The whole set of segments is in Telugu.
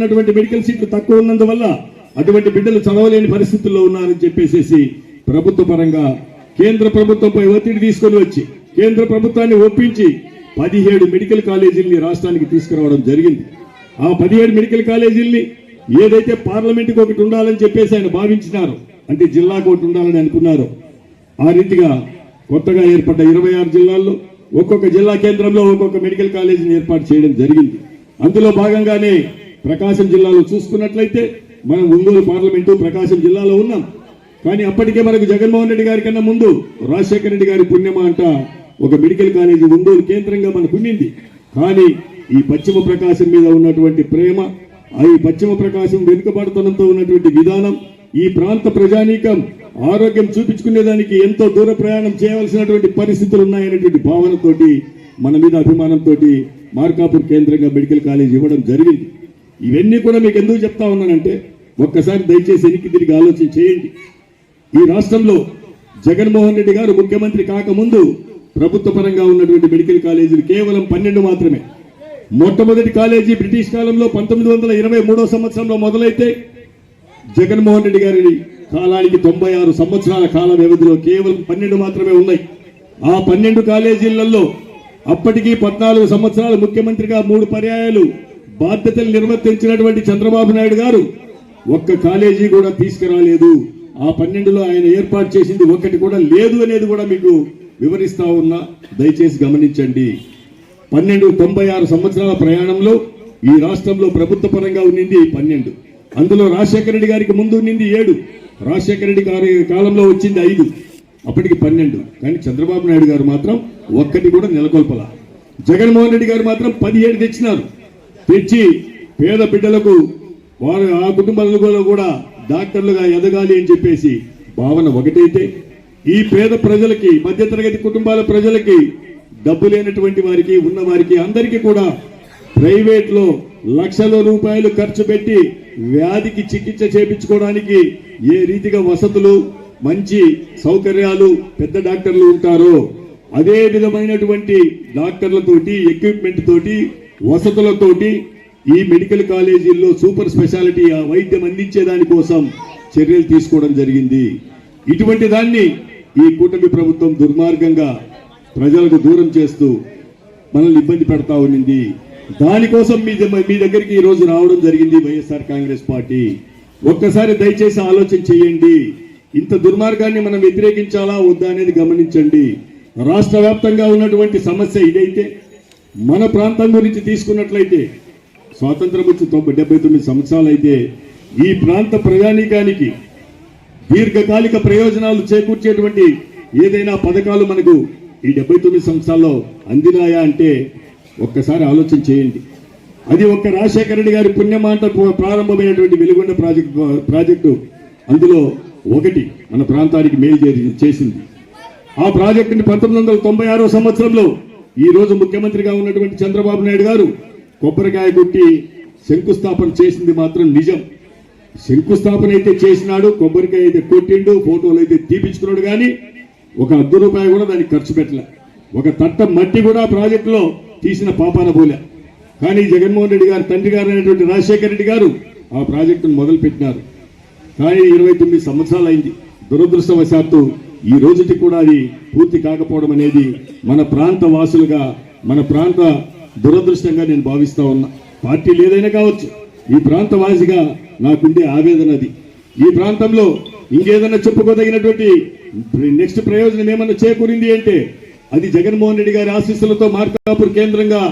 ఉన్నటువంటి మెడికల్ సీట్లు తక్కువ ఉన్నందువల్ల అటువంటి బిడ్డలు చదవలేని పరిస్థితుల్లో ఉన్నారని చెప్పేసి ప్రభుత్వ పరంగా కేంద్ర ప్రభుత్వంపై ఒత్తిడి తీసుకొని వచ్చి కేంద్ర ప్రభుత్వాన్ని ఒప్పించి పదిహేడు మెడికల్ కాలేజీల్ని రాష్ట్రానికి తీసుకురావడం జరిగింది. ఆ పదిహేడు మెడికల్ కాలేజీల్ని ఏదైతే పార్లమెంటుకి ఒకటి ఉండాలని చెప్పేసి ఆయన భావించినారు అంటే జిల్లాకు ఒకటి ఉండాలని అనుకున్నారు ఆ రీతిగా కొత్తగా ఏర్పడ్డ ఇరవై ఆరు జిల్లాల్లో ఒక్కొక్క జిల్లా కేంద్రంలో ఒక్కొక్క మెడికల్ కాలేజీని ఏర్పాటు చేయడం జరిగింది. అందులో భాగంగానే ప్రకాశం జిల్లాలో చూసుకున్నట్లయితే మనం ఒంగోలు పార్లమెంటు ప్రకాశం జిల్లాలో ఉన్నాం. కానీ అప్పటికే మనకు జగన్మోహన్ రెడ్డి గారి కన్నా ముందు రాజశేఖర రెడ్డి గారి పుణ్యమా అంట ఒక మెడికల్ కాలేజీ ఒంగోలు కేంద్రంగా మనకు ఉండింది. కానీ ఈ పశ్చిమ ప్రకాశం మీద ఉన్నటువంటి ప్రేమ ఈ పశ్చిమ ప్రకాశం వెనుకబడతనంతో ఉన్నటువంటి విధానం ఈ ప్రాంత ప్రజానీకం ఆరోగ్యం చూపించుకునేదానికి ఎంతో దూర ప్రయాణం చేయవలసినటువంటి పరిస్థితులు ఉన్నాయనేటువంటి భావనతోటి మన మీద అభిమానంతో మార్కాపూర్ కేంద్రంగా మెడికల్ కాలేజ్ ఇవ్వడం జరిగింది. ఇవన్నీ కూడా మీకు ఎందుకు చెప్తా ఉన్నానంటే ఒక్కసారి దయచేసి వెనక్కి తిరిగి ఆలోచన చేయండి. ఈ రాష్ట్రంలో జగన్మోహన్ రెడ్డి గారు ముఖ్యమంత్రి కాకముందు ప్రభుత్వ పరంగా ఉన్నటువంటి మెడికల్ కాలేజీలు కేవలం పన్నెండు మాత్రమే. మొట్టమొదటి కాలేజీ బ్రిటిష్ కాలంలో పంతొమ్మిది వందల ఇరవై మూడో సంవత్సరంలో మొదలైతే జగన్మోహన్ రెడ్డి గారి కాలానికి తొంభై ఆరు సంవత్సరాల కాల వ్యవధిలో కేవలం పన్నెండు మాత్రమే ఉన్నాయి. ఆ పన్నెండు కాలేజీలలో అప్పటికి పద్నాలుగు సంవత్సరాలు ముఖ్యమంత్రిగా మూడు పర్యాయాలు బాధ్యతలు నిర్వర్తించినటువంటి చంద్రబాబు నాయుడు గారు ఒక్క కాలేజీ కూడా తీసుకురాలేదు. ఆ పన్నెండులో ఆయన ఏర్పాటు చేసింది ఒక్కటి కూడా లేదు అనేది కూడా మీకు వివరిస్తా ఉన్నా. దయచేసి గమనించండి. పన్నెండు తొంభై ఆరు సంవత్సరాల ప్రయాణంలో ఈ రాష్ట్రంలో ప్రభుత్వ పరంగా ఉండింది పన్నెండు. అందులో రాజశేఖర రెడ్డి గారికి ముందు ఉండింది ఏడు. రాజశేఖర రెడ్డి గారి కాలంలో వచ్చింది ఐదు. అప్పటికి పన్నెండు. కానీ చంద్రబాబు నాయుడు గారు మాత్రం ఒక్కటి కూడా నెలకొల్పల. జగన్మోహన్ రెడ్డి గారు మాత్రం పదిహేడు తెచ్చినారు. తెచ్చి పేద బిడ్డలకు వారు ఆ కుటుంబాలలో కూడా డాక్టర్లుగా ఎదగాలి అని చెప్పేసి భావన ఒకటైతే ఈ పేద ప్రజలకి మధ్యతరగతి కుటుంబాల ప్రజలకి డబ్బు లేనటువంటి వారికి ఉన్న వారికి అందరికీ కూడా ప్రైవేట్లో లక్షల రూపాయలు ఖర్చు పెట్టి వ్యాధికి చికిత్స చేపించుకోవడానికి ఏ రీతిగా వసతులు మంచి సౌకర్యాలు పెద్ద డాక్టర్లు ఉంటారో అదే విధమైనటువంటి డాక్టర్లతోటి ఎక్విప్మెంట్ తోటి వసతులతోటి ఈ మెడికల్ కాలేజీల్లో సూపర్ స్పెషాలిటీ ఆ వైద్యం అందించే దానికోసం చర్యలు తీసుకోవడం జరిగింది. ఇటువంటి దాన్ని ఈ కూటమి ప్రభుత్వం దుర్మార్గంగా ప్రజలకు దూరం చేస్తూ మనల్ని ఇబ్బంది పెడతా ఉన్నింది. దానికోసం మీ మీ దగ్గరికి ఈరోజు రావడం జరిగింది వైఎస్ఆర్ కాంగ్రెస్ పార్టీ. ఒక్కసారి దయచేసి ఆలోచన చేయండి. ఇంత దుర్మార్గాన్ని మనం వ్యతిరేకించాలా వద్దా అనేది గమనించండి. రాష్ట్ర వ్యాప్తంగా ఉన్నటువంటి సమస్య ఇదైతే మన ప్రాంతం గురించి తీసుకున్నట్లయితే స్వాతంత్రం వచ్చి తొంభై డెబ్బై తొమ్మిది సంవత్సరాలు అయితే ఈ ప్రాంత ప్రయాణికానికి దీర్ఘకాలిక ప్రయోజనాలు చేకూర్చేటువంటి ఏదైనా పథకాలు మనకు ఈ డెబ్బై తొమ్మిది సంవత్సరాల్లో అందినాయా అంటే ఒక్కసారి ఆలోచన చేయండి. అది ఒక్క రాజశేఖర రెడ్డి గారి పుణ్యమాట ప్రారంభమైనటువంటి వెలుగొండ ప్రాజెక్టు ప్రాజెక్టు అందులో ఒకటి మన ప్రాంతానికి మేలు చేసింది. ఆ ప్రాజెక్టుని పంతొమ్మిది వందల తొంభై ఆరో సంవత్సరంలో ఈ రోజు ముఖ్యమంత్రిగా ఉన్నటువంటి చంద్రబాబు నాయుడు గారు కొబ్బరికాయ కొట్టి శంకుస్థాపన చేసింది మాత్రం నిజం. శంకుస్థాపన అయితే చేసినాడు కొబ్బరికాయ అయితే కొట్టిండు ఫోటోలు అయితే తీపించుకున్నాడు కానీ ఒక అర్ధ రూపాయి కూడా దానికి ఖర్చు పెట్టలే. ఒక తట్ట మట్టి కూడా ప్రాజెక్టులో తీసిన పాపాన పోలే. కానీ జగన్మోహన్ రెడ్డి గారు తండ్రి గారు అనేటువంటి రాజశేఖర రెడ్డి గారు ఆ ప్రాజెక్టును మొదలుపెట్టినారు. కానీ ఇరవై తొమ్మిది సంవత్సరాలు అయింది దురదృష్టవశాత్తు ఈ రోజుకి కూడా అది పూర్తి కాకపోవడం అనేది మన ప్రాంత వాసులుగా మన ప్రాంత దురదృష్టంగా నేను భావిస్తా ఉన్నా. పార్టీలు ఏదైనా కావచ్చు ఈ ప్రాంత వాసిగా నాకుండే ఆవేదన అది. ఈ ప్రాంతంలో ఇంకేదైనా చెప్పుకోదగినటువంటి నెక్స్ట్ ప్రయోజనం ఏమన్నా చేకూరింది అంటే అది జగన్మోహన్ రెడ్డి గారి ఆశీస్సులతో మార్కాపూర్ కేంద్రంగా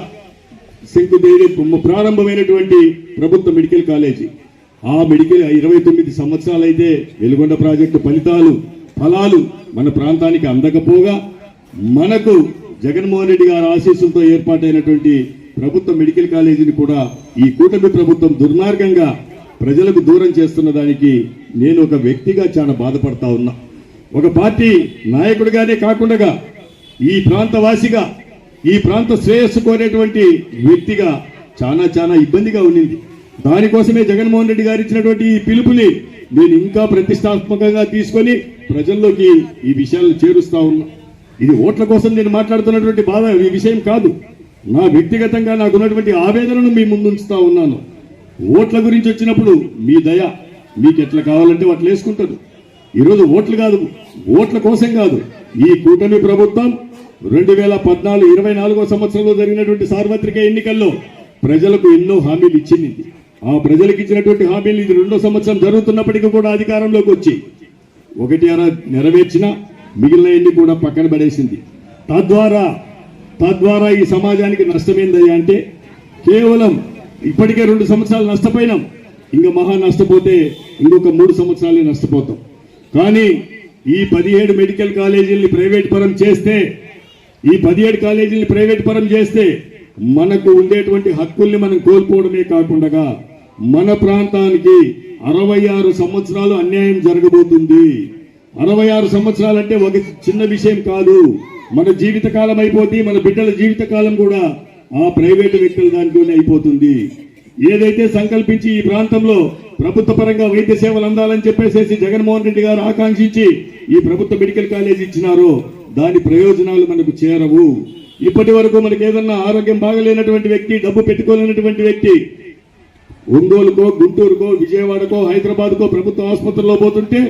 శంకుదేవి ప్రారంభమైనటువంటి ప్రభుత్వ మెడికల్ కాలేజీ. ఆ మెడికల్ ఇరవై తొమ్మిది సంవత్సరాలు అయితే వెలుగొండ ప్రాజెక్టు ఫలితాలు ఫలాలు మన ప్రాంతానికి అందకపోగా మనకు జగన్మోహన్ రెడ్డి గారి ఆశీస్సులతో ఏర్పాటైనటువంటి ప్రభుత్వ మెడికల్ కాలేజీని కూడా ఈ కూటమి ప్రభుత్వం దుర్మార్గంగా ప్రజలకు దూరం చేస్తున్న దానికి నేను ఒక వ్యక్తిగా చాలా బాధపడతా ఉన్నా. ఒక పార్టీ నాయకుడిగానే కాకుండా ఈ ప్రాంతవాసిగా ఈ ప్రాంత శ్రేయస్సు కోరేటువంటి వ్యక్తిగా చాలా చాలా ఇబ్బందిగా ఉండింది దానికోసమే జగన్మోహన్ రెడ్డి గారు ఇచ్చినటువంటి ఈ పిలుపుని నేను ఇంకా ప్రతిష్టాత్మకంగా తీసుకొని ప్రజల్లోకి ఈ విషయాలను చేరుస్తా ఉన్నా. ఇది ఓట్ల కోసం నేను మాట్లాడుతున్నటువంటి బాధ ఈ విషయం కాదు. నా వ్యక్తిగతంగా నాకున్నటువంటి ఆవేదనను మీ ముందు ఉంచుతా ఉన్నాను. ఓట్ల గురించి వచ్చినప్పుడు మీ దయ మీకు ఎట్లా కావాలంటే అట్లా వేసుకుంటారు. ఈరోజు ఓట్లు కాదు ఓట్ల కోసం కాదు. ఈ కూటమి ప్రభుత్వం రెండు వేల పద్నాలుగు ఇరవై నాలుగో సంవత్సరంలో జరిగినటువంటి సార్వత్రిక ఎన్నికల్లో ప్రజలకు ఎన్నో హామీలు ఇచ్చింది. ఆ ప్రజలకు ఇచ్చినటువంటి హామీలు ఇది రెండో సంవత్సరం జరుగుతున్నప్పటికీ కూడా అధికారంలోకి వచ్చి ఒకటి అర నెరవేర్చిన మిగిలిన కూడా పక్కన పడేసింది. తద్వారా తద్వారా ఈ సమాజానికి నష్టమైందయ్యా అంటే కేవలం ఇప్పటికే రెండు సంవత్సరాలు నష్టపోయినాం. ఇంకా మహా నష్టపోతే ఇంకొక మూడు సంవత్సరాలు నష్టపోతాం. కానీ ఈ పదిహేడు మెడికల్ కాలేజీల్ని ప్రైవేట్ పరం చేస్తే ఈ పదిహేడు కాలేజీల్ని ప్రైవేట్ పరం చేస్తే మనకు ఉండేటువంటి హక్కుల్ని మనం కోల్పోవడమే కాకుండా మన ప్రాంతానికి అరవై ఆరు సంవత్సరాలు అన్యాయం జరగబోతుంది. అరవై ఆరు సంవత్సరాలు అంటే ఒక చిన్న విషయం కాదు. మన జీవితకాలం అయిపోతే అయిపోతుంది మన బిడ్డల జీవితకాలం కూడా ఆ ప్రైవేటు వ్యక్తుల దానిలోనే అయిపోతుంది. ఏదైతే సంకల్పించి ఈ ప్రాంతంలో ప్రభుత్వ పరంగా వైద్య సేవలు అందాలని చెప్పేసి జగన్మోహన్ రెడ్డి గారు ఆకాంక్షించి ఈ ప్రభుత్వ మెడికల్ కాలేజ్ ఇచ్చినారో దాని ప్రయోజనాలు మనకు చేరవు. ఇప్పటి వరకు మనకి ఏదన్నా ఆరోగ్యం బాగలేనటువంటి వ్యక్తి డబ్బు పెట్టుకోలేనటువంటి వ్యక్తి ఒంగోలుకో గుంటూరుకో విజయవాడకో హైదరాబాద్కో ప్రభుత్వ ఆసుపత్రిలో పోతుంటే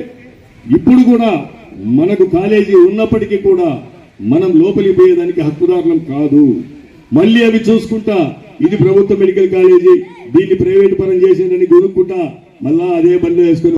ఇప్పుడు కూడా మనకు కాలేజీ ఉన్నప్పటికీ కూడా మనం లోపలికి పోయేదానికి హక్కుదారులం కాదు. మళ్ళీ అవి చూసుకుంటా ఇది ప్రభుత్వ మెడికల్ కాలేజీ దీన్ని ప్రైవేట్ పరం చేసిందని కొనుక్కుంటా మళ్ళా అదే బండి వేసుకుని